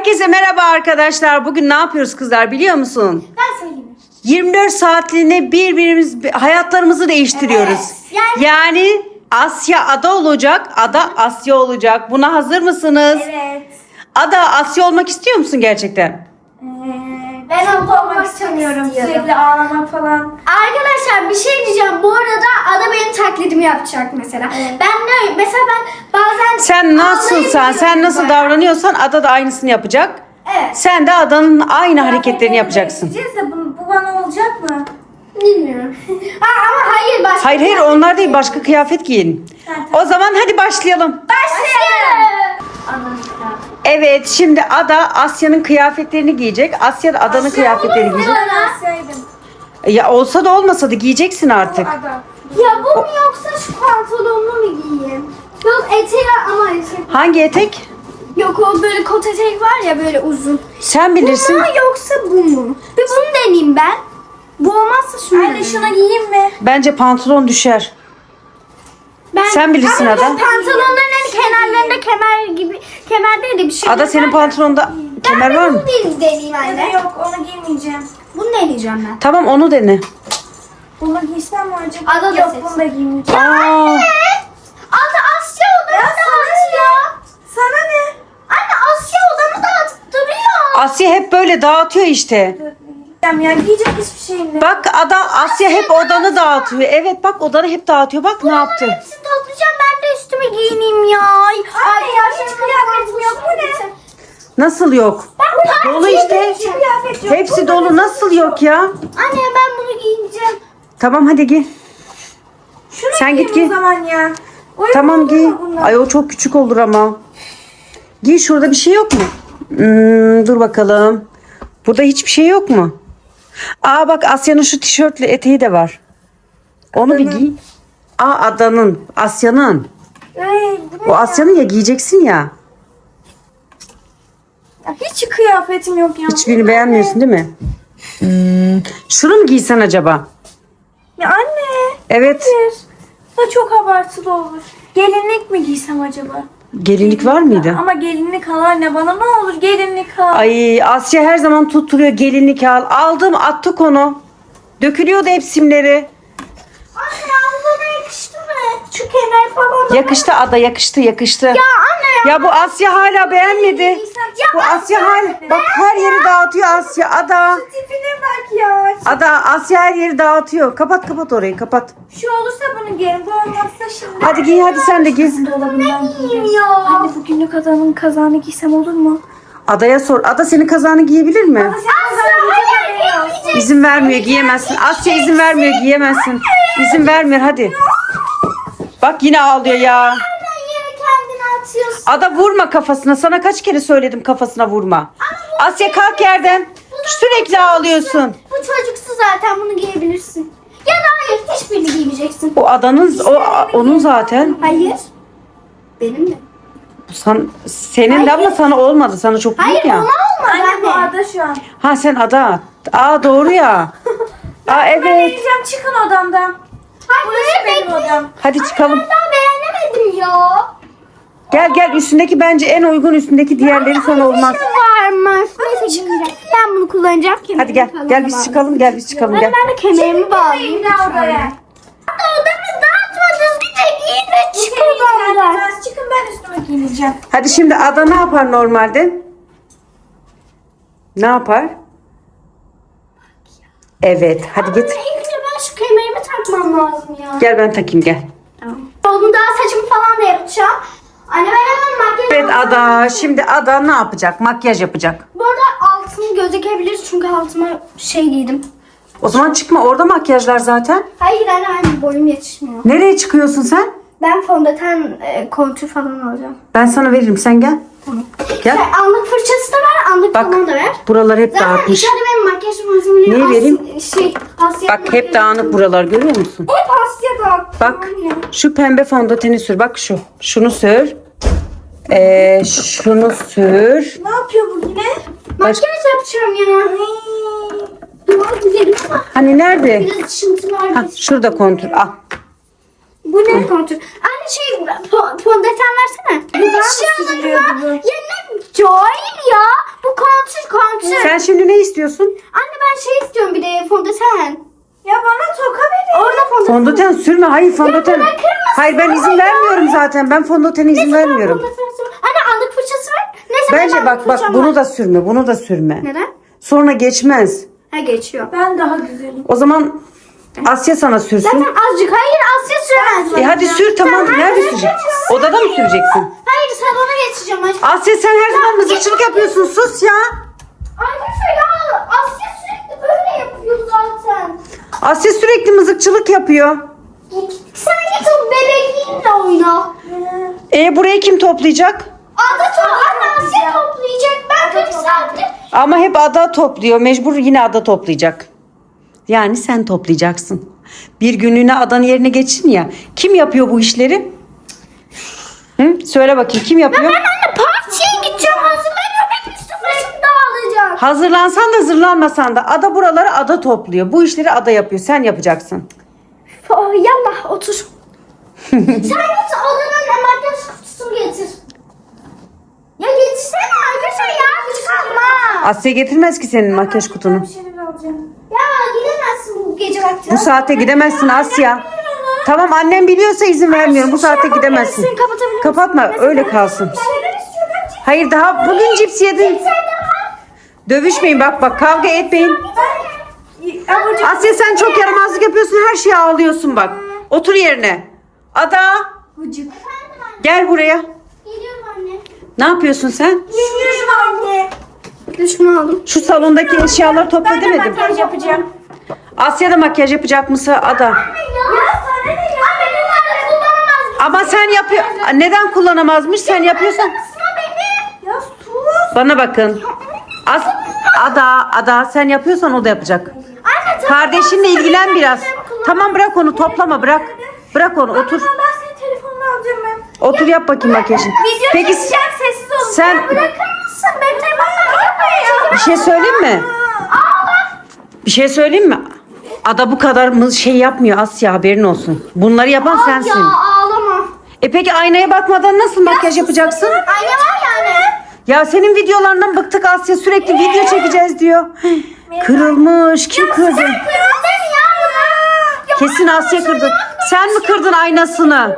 Herkese merhaba arkadaşlar. Bugün ne yapıyoruz kızlar biliyor musun? Ben söyleyeyim. 24 saatliğine birbirimiz hayatlarımızı değiştiriyoruz. Evet, yani- Yani Asya ada olacak, ada Asya olacak. Buna hazır mısınız? Evet. Ada Asya olmak istiyor musun gerçekten? Ee, ben abla olmak istemiyorum. Sürekli ağlama falan. Arkadaşlar bir şey diyeceğim. Bu arada Ada benim taklidimi yapacak mesela. Ben ne mesela ben bazen Sen nasılsan, sen nasıl davranıyorsan ada da aynısını yapacak. Evet. Sen de adanın aynı hareketlerini yapacaksın. Gideceğiz de bu, bu bana olacak mı? Bilmiyorum. ha, ama hayır başka. Hayır hayır onlar değil başka kıyafet giyin. O zaman hadi başlayalım. Başlayalım. Evet şimdi Ada Asya'nın kıyafetlerini giyecek. Asya da Adanın kıyafetlerini giyecek. Asya'ydım. Ya olsa da olmasa da giyeceksin artık. Ya bu mu yoksa şu pantolonunu mu giyeyim? Yok eteği ama etek. Hangi etek? Yok o böyle kot etek var ya böyle uzun. Sen bilirsin. Bu mu yoksa bu mu? Bir bunu deneyeyim ben. Bu olmazsa şunu Anne şuna giyeyim mi? Bence pantolon düşer. Ben, Sen bilirsin Ada. pantolonların kenarlarında kemer gibi kemer değil de bir şey. Ada senin pantolonda kemer var mı? Ben bunu deneyeyim Ya anne. yok onu giymeyeceğim. Bunu deneyeceğim ben. Tamam onu dene. Bunu giysem mi acaba? Ada da yok bunu da giymeyeceğim. Aa, Ada Asya odamı dağıtıyor. Sana ne? Anne Asya odamı duruyor. Asya hep böyle dağıtıyor işte. Ya giyecek hiçbir şeyim yok. Bak Ada Asya hep odanı dağıtıyor. Evet bak odanı hep dağıtıyor. Bak ne yaptı. Toplayacağım üstüme giyineyim ya. Ay, Anne ya hiç kıyafetim yok bu ne? Nasıl yok? Ben Dolu işte. Kıyafet yok. Hepsi dolu. Nasıl yok ya? Anne ben bunu giyineceğim. Tamam hadi giy. Şunu Sen git giy. o zaman ya. Uygun Tamam giy. Ay o çok küçük olur ama. Giy şurada bir şey yok mu? Hmm, dur bakalım. Burada hiçbir şey yok mu? Aa bak Asya'nın şu tişörtlü eteği de var. Onu bir giy. Aa Adanın, Asya'nın. O ya? Asya'nın ya giyeceksin ya. Ya Hiç kıyafetim yok ya. Hiçbirini beğenmiyorsun değil mi? Hmm, şunu mu giysen acaba? Ya anne. Evet. Hayır. Bu çok abartılı olur. Gelinlik mi giysem acaba? Gelinlik var mıydı? Ama gelinlik al anne bana ne olur gelinlik al. Ay Asya her zaman tutturuyor gelinlik al. Aldım attık onu. Dökülüyordu hep simleri. Anne ablana yakıştı mı? Şu kemer falan. Yakıştı ada yakıştı yakıştı. Ya anne ya. Ya bu Asya hala beğenmedi. Ya Bu Asya hala bak her yeri dağıtıyor Asya. Ada. Tipine bak ya. Ada Asya her yeri dağıtıyor. Kapat kapat orayı kapat. Şu olursa bunu giyerim. Bu olmazsa şimdi. Hadi giy hadi sen de giy. Dolabından giyeyim ya? Anne bugünlük adamın kazağını giysem olur mu? Adaya sor. Ada senin kazağını giyebilir mi? Sen kazağını hayır, giyemeyeceksin. giyemeyeceğim. İzin vermiyor giyemezsin. Asya izin vermiyor giyemezsin. İzin vermiyor hadi. Bak yine ağlıyor ya. Sen yere kendini atıyorsun. Ada vurma kafasına. Sana kaç kere söyledim kafasına vurma. Asya kalk yerden. Sürekli ağlıyorsun. Bu çocuksu zaten bunu giyebilirsin. Ya da hayır hiçbirini giymeyeceksin. O adanın o onun zaten. Hayır. Benim de. San, senin de ama sana olmadı. Sana çok büyük Hayır ya. ona olmadı Anne bu anne. ada şu an. Ha sen ada. Aa doğru ya. Aa Ben evet. deneyeceğim çıkın odamdan. Benim odam. Hadi çıkalım. Ben daha beğenemedim ya. Gel gel üstündeki bence en uygun üstündeki diğerleri sana olmaz. Varmış. Neyse giyeceğim. Ben bunu kullanacağım. Hadi gel gel biz çıkalım gel biz çıkalım gel. Ben de kemerimi bağlayayım. Odamı dağıtma düzgünce giyin ve çık odamdan. Biraz çıkın ben üstüme giyineceğim. Hadi şimdi ada ne yapar normalde? Ne yapar? Evet hadi git. İlk önce ben şu kemerimi takmam lazım ya. Gel ben takayım gel. Oğlum daha saçımı falan da yapacağım. Anne ben hemen makyaj Evet Ada şimdi Ada ne yapacak? Makyaj yapacak. Bu arada altım gözükebilir çünkü altıma şey giydim. O zaman çıkma orada makyajlar zaten. Hayır anne benim boyum yetişmiyor. Nereye çıkıyorsun sen? Ben fondöten e, kontür falan alacağım. Ben sana veririm sen gel. Tamam. Gel. Şey, anlık fırçası da ver, anlık Bak falan da ver. buralar hep Zaten dağıtmış. içeride benim makyaj malzemeleri Neyi vereyim? Şey, Bak hep dağınık buralar görüyor musun? Hep Asya dağıttı. Bak şu pembe fondöteni sür. Bak şu. Şunu sür. Ee, şunu sür. Ne yapıyor bu yine? Makyaj yapacağım ya. Duvar güzelim ama Hani nerede? biraz ışıntı var. Ha, şurada kontür. Al. Bu ne kontür? Anne şey po- fondöten versene. Sürülüyordu bu? Ya ne cahil ya. otur. Sen şimdi ne istiyorsun? Anne ben şey istiyorum bir de fondöten. Ya bana toka verin. Orada fondöten. Fondöten sürme. Hayır fondöten. bırakır mısın? Hayır ben izin vermiyorum zaten. Ben fondötene izin vermiyorum. Fondöten sür. Anne aldık fırçası var. Neyse Bence bak bak bunu da sürme. Bunu da sürme. Neden? Sonra geçmez. Ha geçiyor. Ben daha güzelim. O zaman Asya sana Zaten sürsün. azıcık. Hayır Asya süremez. E hadi sür tamam. Sen Nerede hayır, süreceksin? geçiyorsun. Odada mı süreceksin? Hayır salona geçeceğim aşkım. Asya sen her zaman mızıkçılık yapıyorsun. Sus ya. Arkadaşlar ya Asya sürekli böyle yapıyor zaten. Asya sürekli mızıkçılık yapıyor. Sen git o bebekliğinle oyna. E burayı kim toplayacak? Ada to anne Asya toplayacak. Ben 40 saattir. Ama hep ada topluyor. Mecbur yine ada toplayacak. Yani sen toplayacaksın. Bir günlüğüne adanın yerine geçsin ya. Kim yapıyor bu işleri? Hı? Söyle bakayım kim yapıyor? Ben anne partiye gideceğim. Hazırlanıyorum. Hep üstüm başım dağılacak. Hazırlansan da hazırlanmasan da ada buraları ada topluyor. Bu işleri ada yapıyor. Sen yapacaksın. Oh, yallah otur. Sen git odanın makyaj kutusunu getir. Ya getirsene arkadaşlar ya çıkarma. Asya getirmez ki senin makyaj kutunu. Bir şeyler alacağım. Ya gidemezsin bu gece vakti. Bu saate gidemezsin Asya. Tamam annem biliyorsa izin vermiyorum. Bu saatte gidemezsin. Kapatma öyle kalsın. Hayır daha bugün cips yedin. Dövüşmeyin bak bak kavga etmeyin. Asya sen çok yaramazlık yapıyorsun her şeye ağlıyorsun bak. Otur yerine. Ada gel buraya. Geliyorum anne. Ne yapıyorsun sen? Yeniyorum anne. Şunu aldım. Şu salondaki eşyaları topla Ben de demedim. makyaj yapacağım. Asya da makyaj yapacak mısın Ada? Ama sen yapıyor. Neden kullanamazmış? Sen yapıyorsan. Bana bakın. As Ada, Ada sen yapıyorsan o da yapacak. Kardeşinle ilgilen biraz. Tamam bırak onu toplama bırak. Bırak onu otur. Tamam ben senin telefonunu alacağım ben. Otur yap bakayım makyajını. Video Peki çekeceğim sessiz olun. sen Bırakır mısın? Benim telefonuma yapma bir şey söyleyeyim mi? Bir şey söyleyeyim mi? Ada bu kadar mı şey yapmıyor Asya haberin olsun. Bunları yapan Ya sensin. ağlama. E peki aynaya bakmadan nasıl makyaj yapacaksın? Anne var yani. Ya senin videolarından bıktık Asya sürekli video çekeceğiz diyor. Kırılmış kim kırdı? Ya. Ya Kesin Asya kırdı. Sen mi kırdın aynasını?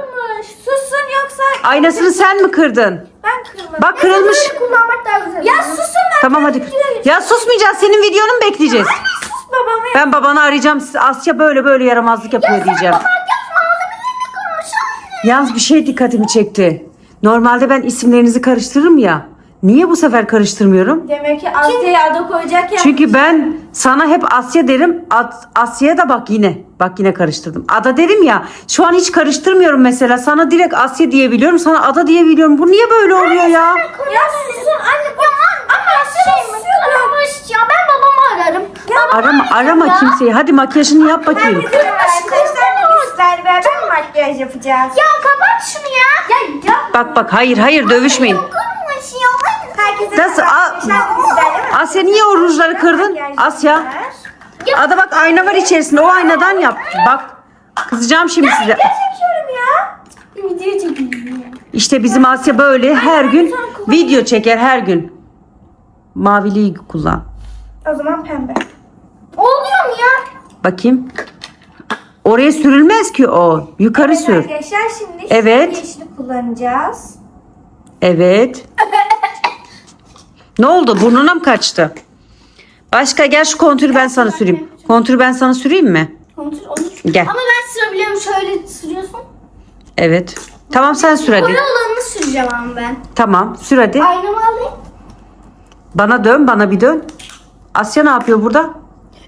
Susun yoksa Aynasını sen mi kırdın? Ben kırmadım. Bak kırılmış. Böyle kullanmak daha güzel. Ya susun ben. Tamam hadi. Ya susmayacağız. Senin videonu mu bekleyeceğiz? Sus babamı. Ben babanı arayacağım. Asya böyle böyle yaramazlık yapıyor diyeceğim. Makyaj malzemelerini kırmış anne. Yalnız bir şey dikkatimi çekti. Normalde ben isimlerinizi karıştırırım ya. Niye bu sefer karıştırmıyorum? Demek ki Asya'ya ada koyacak ya. Çünkü ben sana hep Asya derim. Ad- Asya'ya da bak yine. Bak yine karıştırdım. Ada derim ya. Şu an hiç karıştırmıyorum mesela. Sana direkt Asya diyebiliyorum. Sana Ada diyebiliyorum. Bu niye böyle oluyor ya? Ya susun anne bak. Ama şey kırılmış ya. Ben babamı ararım. Babamı Arama arama ya. kimseyi. Hadi makyajını yap bakayım. Beraber makyaj yapacağız. Ya kapat şunu ya. Ya ya. Bak bak hayır hayır dövüşmeyin. Kırılmış ya. Herkese Nasıl? A- Asya niye o rujları kırdın? Asya. Ada bak ayna var içerisinde. O aynadan yap. Bak. Kızacağım şimdi size. Çekiyorum ya. Bir video çekeyim. İşte bizim Asya böyle her gün video çeker her gün. Maviliği kullan. O zaman pembe. Oluyor mu ya? Bakayım. Oraya sürülmez ki o. Yukarı sür. Arkadaşlar şimdi şu Evet. yeşili kullanacağız. Evet. Ne oldu? Burnuna mı kaçtı? Başka gel şu kontürü ben sana süreyim. Kontürü ben sana süreyim mi? Kontrol olur. Gel. Ama ben sürebiliyorum. Şöyle sürüyorsun. Evet. Tamam sen sür hadi. Koyu olanını süreceğim ama ben. Tamam sür hadi. Aynamı alayım. Bana dön bana bir dön. Asya ne yapıyor burada?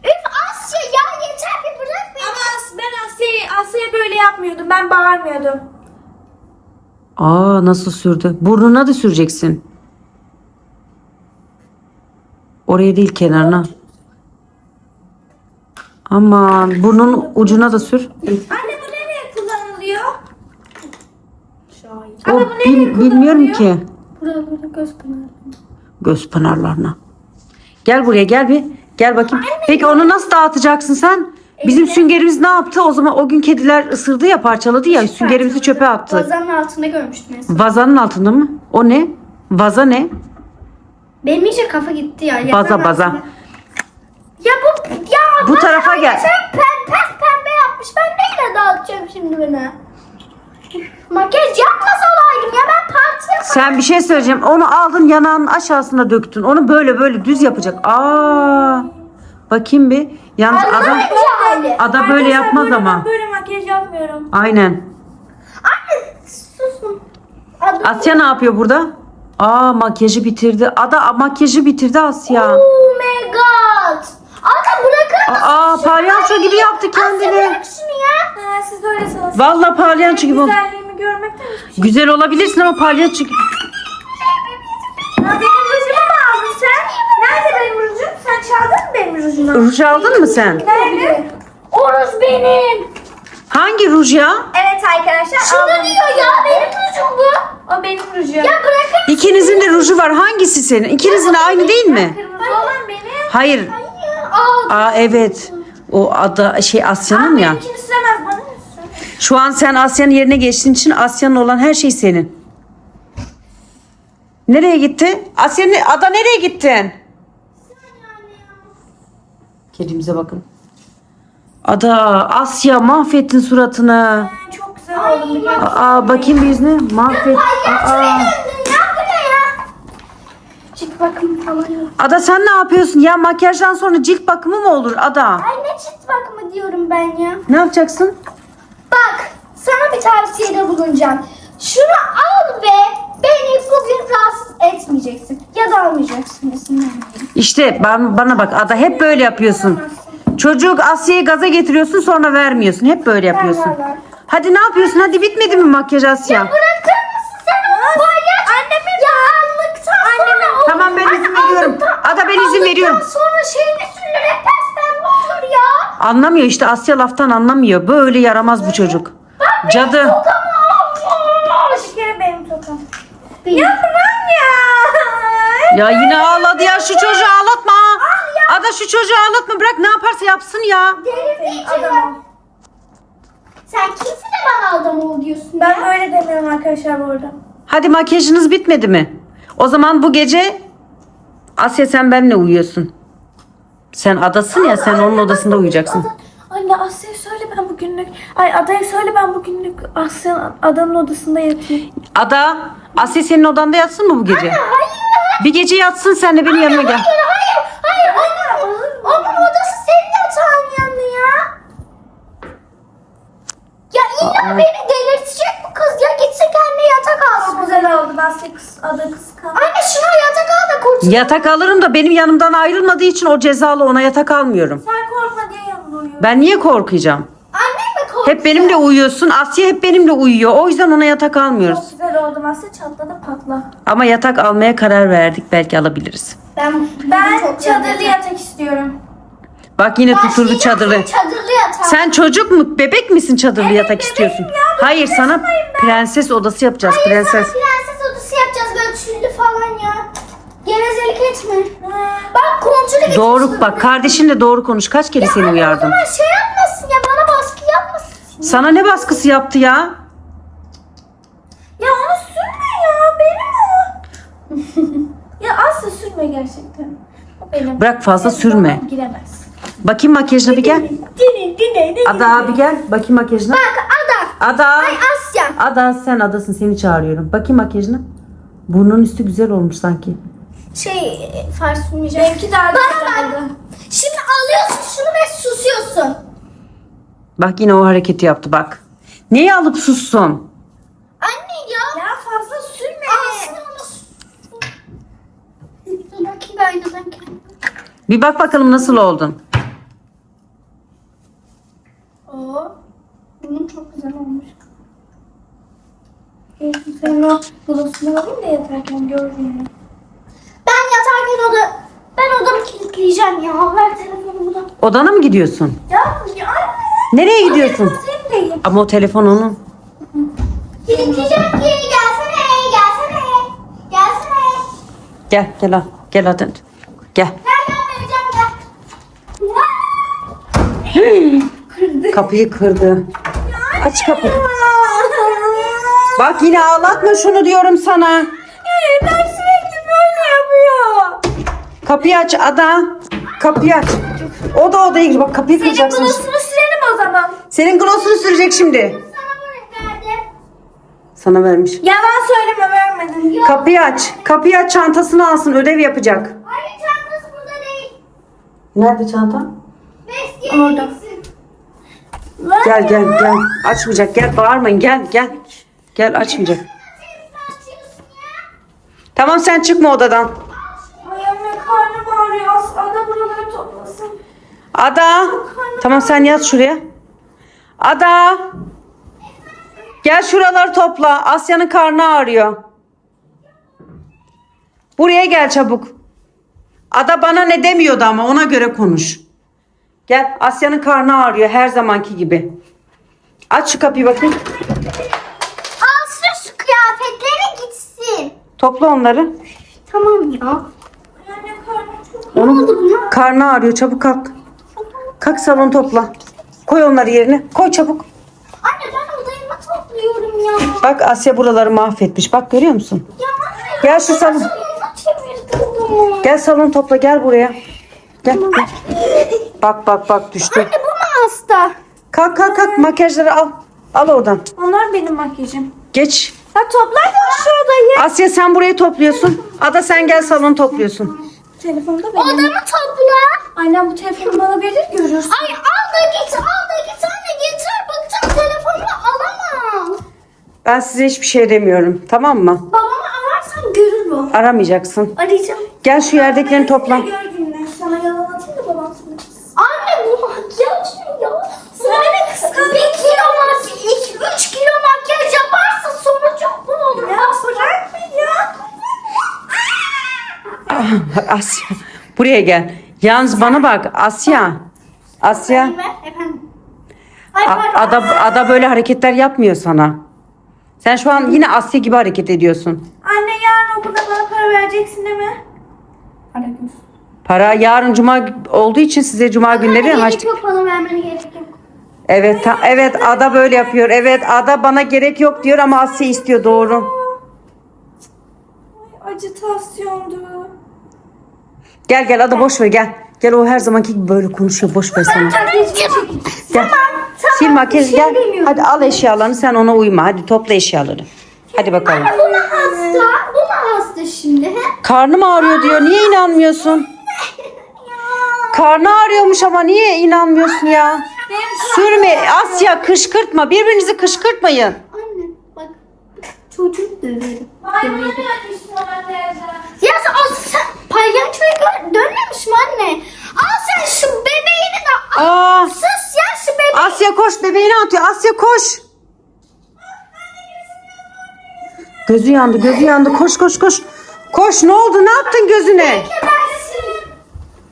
Üf Asya ya yeter bir bırak beni. Ama As- ben Asya'ya Asya'ya böyle yapmıyordum. Ben bağırmıyordum. Aa nasıl sürdü? Burnuna da süreceksin. Oraya değil kenarına. Aman burnun ucuna da sür. Anne bu nereye kullanılıyor? O bil- bilmiyorum ki. Burada göz pınarı. Göz pınarlarına. Gel buraya gel bir. Gel bakayım. Peki onu nasıl dağıtacaksın sen? Bizim süngerimiz ne yaptı? O zaman o gün kediler ısırdı ya parçaladı ya süngerimizi çöpe attı. Bazanın altında görmüştüm en son. Vazanın altında mı? O ne? Vaza ne? Benim iyice kafa gitti ya. Baza Yeter baza. Ya bu ya Bu bana tarafa gel. arkadaşlar Pem, pes pembe yapmış. Ben neyle dağıtacağım şimdi beni? Makyaj yapmasalaydım ya ben parti yaparım. Sen bir şey söyleyeceğim. Onu aldın yanağının aşağısına döktün. Onu böyle böyle düz yapacak. Aa. Bakayım bir. Yalnız adam Anlayınca hali. ada böyle Arkadaşlar, yapmaz böyle ama. Ben böyle makyaj yapmıyorum. Aynen. Anne susun. Adı Asya ne yapıyor burada? Aa makyajı bitirdi. Ada makyajı bitirdi Asya. Oh my god. Anne bırakır mısın? Aa palyaço gibi yaptı Asya kendini. bırak şunu ya. Ha, siz öyle sanırsınız. Vallahi palyaço gibi oldu. Güzelliğimi görmekten hiçbir şey. Güzel olabilirsin ama palyaço gibi. Ya benim rujumu mu aldın sen? Nerede benim rujum? Sen çaldın mı benim rujumu? Ruj aldın mı sen? Nerede? Oruz benim. Hangi ruj ya? Evet arkadaşlar. Şunu diyor ya benim rujum bu. O benim rujum. Ya bırakın. İkinizin de ruju var. Hangisi senin? İkinizin de aynı değil mi? Kırmızı olan benim. Hayır. Aa, Aa evet. O ada şey Asya'nın ya. Benimkini süremez bana ne sür? Şu an sen Asya'nın yerine geçtiğin için Asya'nın olan her şey senin. Nereye gitti? Asya ne- ada nereye gittin? Kedimize bakın. Ada Asya mahvettin suratını. Çok güzel oldu? Aa bakayım bir yüzüne. Mahvet. Aa. Ya ya? Cilt bakımı falan yok. Ada sen ne yapıyorsun? Ya makyajdan sonra cilt bakımı mı olur Ada? Ay ne cilt bakımı diyorum ben ya. Ne yapacaksın? Bak sana bir tavsiyede bulunacağım. Şunu al ve beni bugün rahatsız etmeyeceksin. Ya da almayacaksın desin. İşte ben, bana bak Ada hep böyle yapıyorsun. Çocuk Asya'yı gaza getiriyorsun sonra vermiyorsun. Hep böyle yapıyorsun. ver, ver. Hadi ne yapıyorsun? Hadi bitmedi mi makyaj Asya? Bırakır mısın ben izin veriyorum. sonra şeyini sürülür hep pembe olur ya. Anlamıyor işte Asya laftan anlamıyor. Böyle yaramaz bu çocuk. Cadı. Tamam. Bir kere benim tokam. Benim. Ya ya. Ya yine ağladı ya şu çocuğu ağlatma. Ada şu çocuğu ağlatma bırak ne yaparsa yapsın ya. Sen kimsin de bana adam ol diyorsun Ben ya? öyle demiyorum arkadaşlar bu arada. Hadi makyajınız bitmedi mi? O zaman bu gece Asya sen benimle uyuyorsun. Sen adasın ya sen onun odasında uyuyacaksın. Anne Asya'ya söyle ben bugünlük. Ay Ada'ya söyle ben bugünlük Asya adamın odasında yatayım. Ada Asya senin odanda yatsın mı bu gece? Hayır. Bir gece yatsın sen de benim yanıma gel. Hayır. Hayır. Onun, onun odası senin yatağın yanı ya. Ya illa beni delirtecek bu kız ya. Gitsin kendine yatak alsın. Çok güzel oldu Asya kız, Ada kıskandı. Anne şuna yatak al da kurtul. Yatak alırım da benim yanımdan ayrılmadığı için o cezalı ona yatak almıyorum. Sen korkma diye uyuyor. Ben niye korkacağım? Anne mi korktu? Hep benimle uyuyorsun. Asya hep benimle uyuyor. O yüzden ona yatak almıyoruz. Çok güzel oldu Asya çatladı patla. Ama yatak almaya karar verdik. Belki alabiliriz. Ben, Ben çok çadırlı yatak. istiyorum. Bak yine tuturdu çadırı. Çadırlı yatak. Sen çocuk mu? Bebek misin çadırlı Evet, yatak bebeğim istiyorsun? ya, Hayır sana yaşındayım ben. prenses odası yapacağız. Hayır prenses. sana prenses odası yapacağız böyle tüllü falan ya. Gevezelik etme. Bak kontrolü getir. Doğru bak kardeşinle doğru konuş. Kaç kere seni uyardım. zaman şey yapmasın ya bana baskı yapmasın. Sana ne baskısı yaptı ya? Ya onu sürme ya benim o. ya Asya sürme gerçekten. O benim. Bırak fazla Benim sürme. babam Giremez. Bakayım makyajına bir gel. Dine dine dine. Ada abi gel. Bakayım makyajına. Bak Ada. Ada. Ay Asya. Ada sen adasın seni çağırıyorum. Bakayım makyajına. Burnun üstü güzel olmuş sanki. Şey far sunmayacağım. Benimki daha Bana bak. Şimdi alıyorsun şunu ve susuyorsun. Bak yine o hareketi yaptı bak. Neyi alıp sussun? Anne ya. Ya fazla sürme. Alsın onu. Dur bakayım bir aynadan kendim. Bir bak bakalım nasıl oldun. Oo. Bunun çok güzel olmuş. Sen o glossunu alayım da yatarken görmeyeyim. Yatarken oda ben odamı kilitleyeceğim ya. Ver telefonumu da. Odana mı gidiyorsun? Ya ya. Nereye gidiyorsun? Değil. Ama o telefon onun. Kilitleyeceğim ki gelsene gelsene. Gelsene. Gel gel al. Gel hadi. Gel. Vereceğim gel. Kapıyı kırdı. Aç kapıyı. Bak yine ağlatma şunu diyorum sana. Kapıyı aç Ada. Kapıyı aç. O da odaya gir. Bak kapıyı Senin kıracaksınız. bulosunu sürelim o zaman. Senin glossunu sürecek şimdi. Sana bunu verdim. Sana vermiş. Yalan söyleme vermedin. Kapıyı aç. Kapıyı aç çantasını alsın. Ödev yapacak. Hayır çantası burada değil. Nerede çanta? Beş Orada. gitsin. Gel gel gel. Açmayacak. Gel bağırmayın. Gel gel. Gel açmayacak. Tamam sen çıkma odadan. Ay anne karnım ağrıyor. As ada buraları toplasın. Ada. Tamam sen yat şuraya. Ada. Gel şuraları topla. Asya'nın karnı ağrıyor. Buraya gel çabuk. Ada bana ne demiyordu ama ona göre konuş. Gel Asya'nın karnı ağrıyor her zamanki gibi. Aç şu kapıyı bakayım. Alsın şu kıyafetleri gitsin. Topla onları. Tamam ya. Anne karnım çok Onun karnı ağrıyor çabuk kalk. Kalk salon topla. Koy onları yerine. Koy çabuk. Anne ben odayımı topluyorum ya. Bak Asya buraları mahvetmiş. Bak görüyor musun? Ya Gel şu salon. Salonu. Gel salon topla gel buraya. Gel. gel. Bak bak bak düştü. Anne bu mu hasta? Kalk kalk kalk makyajları al. Al oradan. Onlar benim makyajım. Geç. Ya toplar da şu odayı. Asya sen burayı topluyorsun. Ada sen gel salon topluyorsun. Telefonda benim. Odamı topla. Annem bu telefonu bana verir görürsün. Ay al da git al da git anne yeter bıktım telefonumu alamam. Ben size hiçbir şey demiyorum. Tamam mı? Babamı ararsam görür o. Aramayacaksın. Arayacağım. Gel şu yerdekilerini topla. Gör. Sana yalan atayım da babam sana kızsın. Anne bu makyaj mı ya? Sen beni kıskandın. Bir kilo makyaj, iki, üç kilo makyaj yaparsa sonucu bu olur. Ya bırak beni ya. Asya buraya gel. Yalnız bana bak Asya. Asya. Efendim. Ay A- pardon. Ada, Ada böyle hareketler yapmıyor sana. Sen şu an yine Asya gibi hareket ediyorsun. Anne yarın okulda bana para vereceksin değil mi? Para göz. Para yarın cuma olduğu için size cuma günleri Gerek haç. yok bana vermene gerek yok. Evet ta- evet Ada böyle yapıyor. Evet Ada bana gerek yok diyor ama Asya istiyor doğru. Ay acıtasyondu. Gel gel Ada boş ver gel. Gel o her zamanki gibi böyle konuşuyor boş ver sana. Gel. Sil makyaj şey gel. demiyorum. Hadi al eşyalarını sen ona uyma. Hadi topla eşyaları. Hadi bakalım. Bu mu hasta? Bu mu hasta şimdi? He? Karnım ağrıyor diyor. Niye inanmıyorsun? Karnı ağrıyormuş ama niye inanmıyorsun ya? Sürme Asya kışkırtma. Birbirinizi kışkırtmayın. Anne bak çocuk döverim. Teyze? Ya sen, o, sen palyaçoya dönmemiş mi anne? Al sen şu bebeğini de al. Aa, Sus ya şu bebeği. Asya koş bebeğini atıyor. Asya koş. Gözü yandı, gözü yandı. Koş koş koş. Koş ne oldu? Ne yaptın gözüne?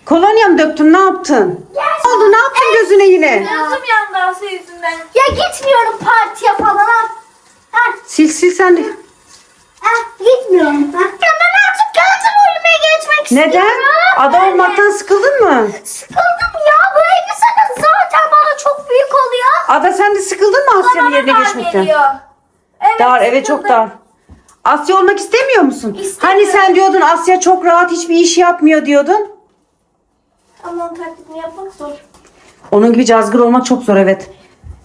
Kolonya mı döktün? Ne yaptın? Ne oldu? Ne yaptın gözüne yine? Gözüm yandı Asya yüzünden. Ya gitmiyorum partiye falan. Ha. Sil sil sen de. Ha. Gitmiyorum. Ha. Ya rolüme geçmek istiyorum. Neden? Ada olmaktan sıkıldın mı? Sıkıldım ya. Bu elbisenin zaten bana çok büyük oluyor. Ada sen de sıkıldın mı Asya'nın yerine dar geçmekten? geliyor. Evet, Dar evet çok dar. Asya olmak istemiyor musun? İstemiyorum. Hani sen diyordun Asya çok rahat hiçbir iş yapmıyor diyordun. Ama onun taklidini yapmak zor. Onun gibi cazgır olmak çok zor evet.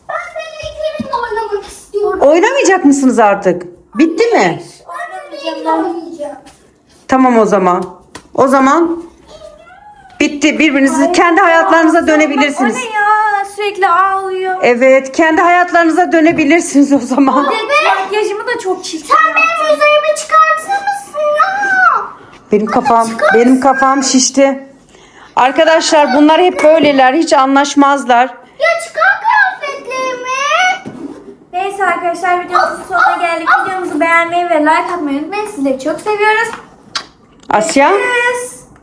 Ben bebeklerimle oynamak istiyorum. Oynamayacak mısınız artık? Bitti mi? Oynamayacağım. Tamam o zaman. O zaman bitti. Birbirinizi kendi hayatlarınıza dönebilirsiniz. O ne ya? Sürekli ağlıyor. Evet, kendi hayatlarınıza dönebilirsiniz o zaman. Makyajımı da çok çirkin Sen benim üzerime çıkartır mısın ya? Benim kafam, benim kafam şişti. Arkadaşlar bunlar hep böyleler, hiç anlaşmazlar. Ya çıkar kıyafetlerimi. Neyse arkadaşlar videomuzun sonuna geldik. Videomuzu beğenmeyi ve like atmayı unutmayın. Sizleri çok seviyoruz. Asya, Görüşürüz.